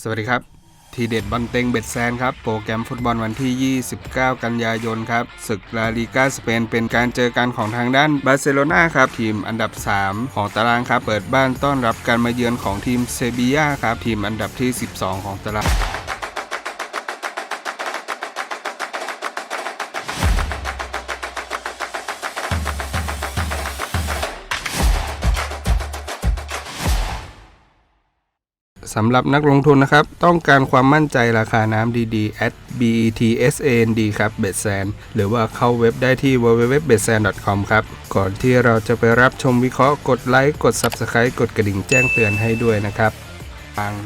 สวัสดีครับ ทีเด็ดบอลเต็งเบ็ดแซนครับ โปรแกรมฟุตบอลวันที่ 29 กันยายนครับ ศึกลาลีกาสเปนเป็นการเจอกันของทางด้านบาร์เซโลนาครับ ทีมอันดับ 3 ของตารางครับ เปิดบ้านต้อนรับการมาเยือนของทีมเซบียาครับ ทีมอันดับที่ 12 ของตาราง สำหรับนักลงทุนนะครับ ต้องการความมั่นใจราคาน้ำดีๆ at betsand ครับเบสแซนหรือว่าเข้าเว็บได้ที่ www.betsan.com ครับ ก่อนที่เราจะไปรับชมวิเคราะห์กดไลค์ กด Subscribe กดกระดิ่งแจ้งเตือนให้ด้วยนะครับ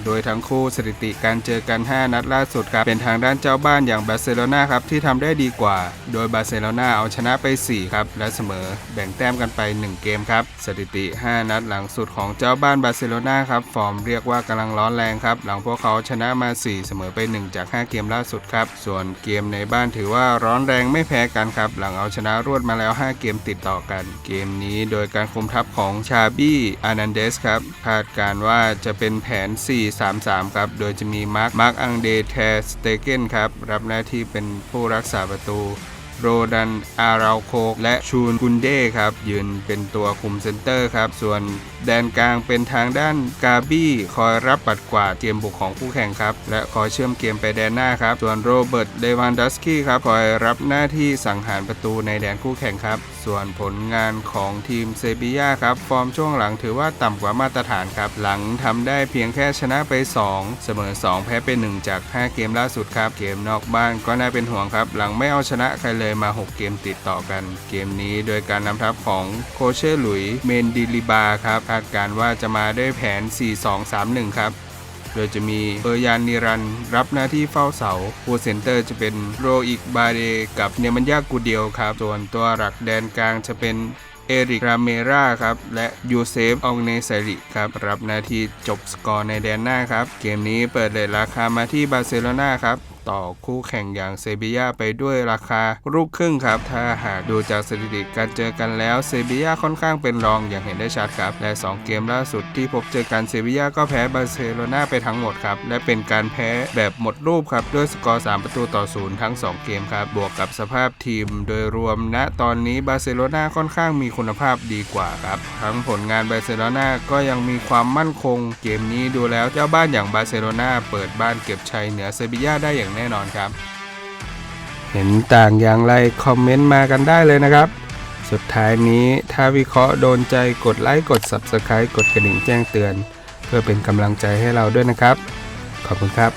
โดยทั้งคู่สถิติการเจอกัน 5 นัดล่าสุดครับ เป็นทางด้านเจ้าบ้านอย่างบาร์เซโลนาครับ ที่ทำได้ดีกว่า โดยบาร์เซโลนาเอาชนะไป 4 ครับ และเสมอแบ่งแต้มกันไป 1 เกมครับ สถิติ 5 นัดหลังสุดของเจ้าบ้านบาร์เซโลนาครับ ฟอร์มเรียกว่ากำลังร้อนแรงครับ หลังพวกเขาชนะมา 4 เสมอไป 1 จาก 5 เกมล่าสุดครับ ส่วนเกมในบ้านถือว่าร้อนแรงไม่แพ้กันครับ หลังเอาชนะรวดมาแล้ว 5 เกมติดต่อกัน เกมนี้โดยการคุมทัพของชาบี้อานันเดสครับคาดการณ์ว่าจะเป็นแผน4-3-3 ครับ โดยจะมีมาร์คมาร์คอังเดแทสเตเกนครับ รับหน้าที่เป็นผู้รักษาประตู โรดัน อาราโคและชูนกุนเด้ครับ ยืนเป็นตัวคุมเซนเตอร์ครับ ส่วนแดนกลางเป็นทางด้านกาบี้ คอยรับปัดกวาดเกมบุกของคู่แข่งครับ และคอยเชื่อมเกมไปแดนหน้าครับ ส่วนโรเบิร์ตเดวันดัสกี้ครับ คอยรับหน้าที่สังหารประตูในแดนคู่แข่งครับ ส่วนผลงานของทีมเซบียาครับ ฟอร์มช่วงหลังถือว่าต่ำกว่ามาตรฐานครับ หลังทำได้เพียงแค่ชนะไป 2 เสมอ 2 แพ้ไป 1 จาก 5 เกมล่าสุดครับ เกมนอกบ้านก็น่าเป็นห่วงครับ หลังไม่เอาชนะใครเลยมา 6 เกมติดต่อกัน เกมนี้โดยการนำทัพของโคเชอร์หลุยเมนดิลิบาครับคาดการว่าจะมาด้วยแผน 4-2-3-1 ครับโดยจะมีเบอร์ยานนิรันรับหน้าที่เฝ้าเสาผู้เซนเตอร์จะเป็นโรอิกบาเดกับเนมันยากูเดียวครับ ส่วนตัวหลักแดนกลางจะเป็นเอริกราเมราครับ และยูเซฟอองเนซาริครับ รับหน้าที่จบสกอร์ในแดนหน้าครับ เกมนี้เปิดเลทราคามาที่บาร์เซโลนาครับ ต่อคู่แข่งอย่างเซบียาไปด้วยราคาลูกครึ่งครับ ถ้าหากดูจากสถิติการเจอกันแล้วเซบียาค่อนข้างเป็นรองอย่างเห็นได้ชัดครับ และ 2 เกมล่าสุดที่พบเจอกันเซบียาก็แพ้บาร์เซโลนาไปทั้งหมดครับ และเป็นการแพ้แบบหมดรูปครับ ด้วยสกอร์ 3 ประตูต่อศูนย์ทั้ง 2 เกมครับ บวกกับสภาพทีมโดยรวมณตอนนี้บาร์เซโลนาค่อนข้างมีคุณภาพดีกว่าครับ ทั้งผลงานบาร์เซโลนาก็ยังมีความมั่นคง เกมนี้ดูแล้วเจ้าบ้านอย่างบาร์เซโลนาเปิดบ้านเก็บชัยเหนือเซบียาได้อย่างแน่นอนครับ เห็นต่างอย่างไรคอมเมนต์มากันได้เลยนะครับ สุดท้ายนี้ถ้าวิเคราะห์โดนใจกดไลค์กด Subscribe กดกระดิ่งแจ้งเตือน เพื่อเป็นกำลังใจให้เราด้วยนะครับ ขอบคุณครับ